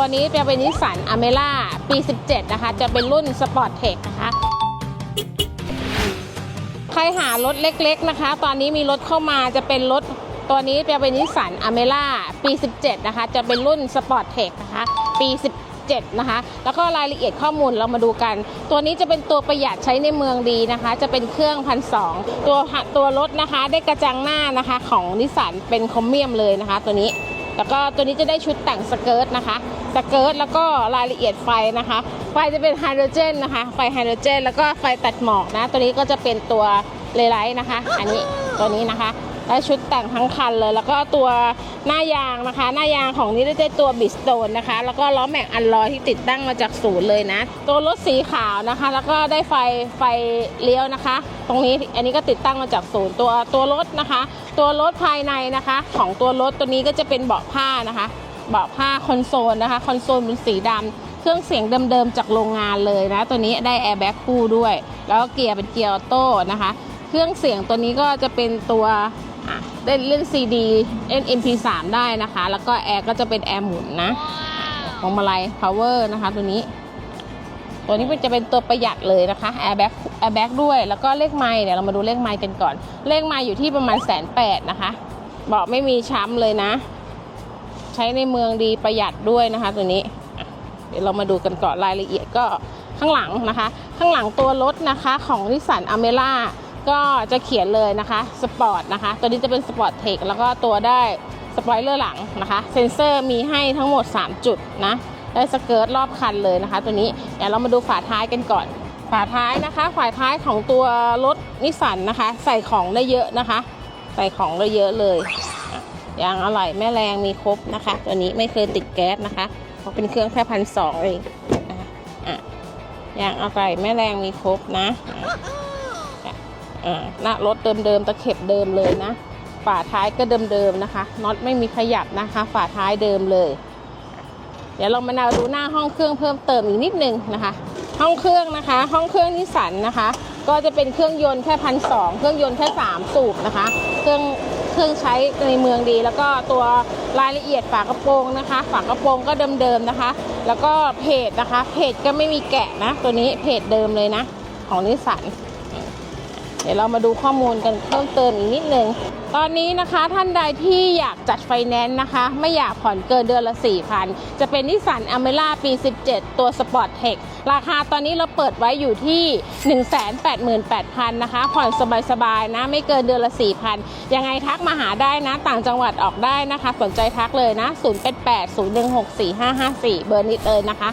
ตัวนี้จะเป็นนิสสันอเมร่าปี 17 นะคะ จะเป็นรุ่นสปอร์ตเทคนะคะ ใครหารถเล็กๆนะคะ ตอนนี้มีรถเข้ามาจะเป็นรถตัวนี้จะเป็นนิสสันอเมร่าปี 17 นะคะ จะเป็นรุ่นสปอร์ตเทคนะคะ ปี17นะคะ แล้วก็รายละเอียดข้อมูลเรามาดูกัน ตัวนี้จะเป็นตัวประหยัดใช้ในเมืองดีนะคะ จะเป็นเครื่องพันสตัวตัวรถนะคะ ได้กระจังหน้านะคะของนิสสันเป็นคอมเมียมเลยนะคะ ตัวนี้ แล้วก็ตัวนี้จะได้ชุดแต่งสเกิร์ตนะคะ สเกิร์ตแล้วก็รายละเอียดไฟนะคะ ไฟจะเป็นไฮโดรเจนนะคะ ไฟไฮโดรเจน แล้วก็ไฟตัดหมอกนะ ตัวนี้ก็จะเป็นตัวเลไลท์นะคะ อันนี้ตัวนี้นะคะ ได้ชุดแต่งทั้งคันเลย แล้วก็ตัวหน้ายางนะคะ หน้ายางของนี้ได้ตัวบิสโตนนะคะ แล้วก็ล้อแม็กอันลอยที่ติดตั้งมาจากศูนย์เลยนะ ตัวรถสีขาวนะคะ แล้วก็ได้ไฟไฟเลี้ยวนะคะ ตรงนี้อันนี้ก็ติดตั้งมาจากศูนย์ตัวตัวรถนะคะ ตัวรถภายในนะคะ ของตัวรถตัวนี้ก็จะเป็นเบาะผ้านะคะ เบาะผ้าคอนโซลนะคะคอนโซลเป็นสีดำเครื่องเสียงเดิมๆจากโรงงานเลยนะ ตัวนี้ได้แอร์แบ็กคู่ด้วย แล้วเกียร์เป็นเกียร์ออโต้นะคะ เครื่องเสียงตัวนี้ก็จะเป็นตัว อะได้เล่น CD เล่น MP3 ได้นะคะ แล้วก็แอร์ก็จะเป็นแอร์หมุนนะพวงมาลัย power นะคะ ตัวนี้ ตัวนี้มันจะเป็นตัวประหยัดเลยนะคะแอร์แบ็กแอร์แบ็กด้วย แล้วก็เลขไม้เดี๋ยวเรามาดูเลขไม้กันก่อน เลขไม้อยู่ที่ประมาณแสนแปดนะคะเบาะไม่มีช้ำเลยนะ ใช้ในเมืองดีประหยัดด้วยนะคะ ตัวนี้อะเดี๋ยวเรามาดูกันก่อนรายละเอียดก็ข้างหลังนะคะ ข้างหลังตัวรถนะคะของนิสสันอเมร่า ก็จะเขียนเลยนะคะสปอร์ตนะคะ ตัวนี้จะเป็นสปอร์ตเทคแล้วก็ตัวได้สปอยเลอร์หลังนะคะเซ็นเซอร์มีให้ทั้งหมด 3 จุดนะได้สเกิร์ตรอบคันเลยนะคะ ตัวนี้เดี๋ยวเรามาดูฝาท้ายกันก่อน ฝาท้ายนะคะ ฝาท้ายของตัวรถนิสสันนะคะ ใส่ของได้เยอะนะคะ ใส่ของได้เยอะเลยยางอะไหล่แม่แรงมีครบนะคะ ตัวนี้ไม่เคยติดแก๊สนะคะเพราะเป็นเครื่องแค่พันสองเองอะยางอะไหล่แม่แรงมีครบนะ อะอ่าหน้ารถเดิมๆตะเข็บเดิมเลยนะ ฝาท้ายก็เดิมๆนะคะน็อตไม่มีขยับนะคะ ฝาท้ายเดิมเลย เดี๋ยวเรามาดูหน้าห้องเครื่องเพิ่มเติมอีกนิดนึงนะคะ ห้องเครื่องนะคะ ห้องเครื่องนิสันนะคะ ก็จะเป็นเครื่องยนต์แค่พันสองเครื่องยนต์แค่สามสูบนะคะ เครื่องเครื่องใช้ในเมืองดี แล้วก็ตัวรายละเอียดฝากระโปรงนะคะ ฝากระโปรงก็เดิมๆนะคะ แล้วก็เพจนะคะ เพจก็ไม่มีแกะนะ ตัวนี้เพจเดิมเลยนะ ของนิสัน เดี๋ยวเรามาดูข้อมูลกันเพิ่มเติมอีกนิดนึง ตอนนี้นะคะท่านใดที่อยากจัดไฟแนนซ์นะคะ ไม่อยากผ่อนเกินเดือนละ 4,000 จะเป็นนิสสันอเมร่าปี 17 ตัวสปอร์ตเทคราคาตอนนี้เราเปิดไว้อยู่ที่ 188,000 นะคะ ผ่อนสบายๆนะ ไม่เกินเดือนละ 4,000 ยังไงทักมาหาได้นะ ต่างจังหวัดออกได้นะคะ สนใจทักเลยนะ 0880164554 เบอร์นี้เลยนะคะ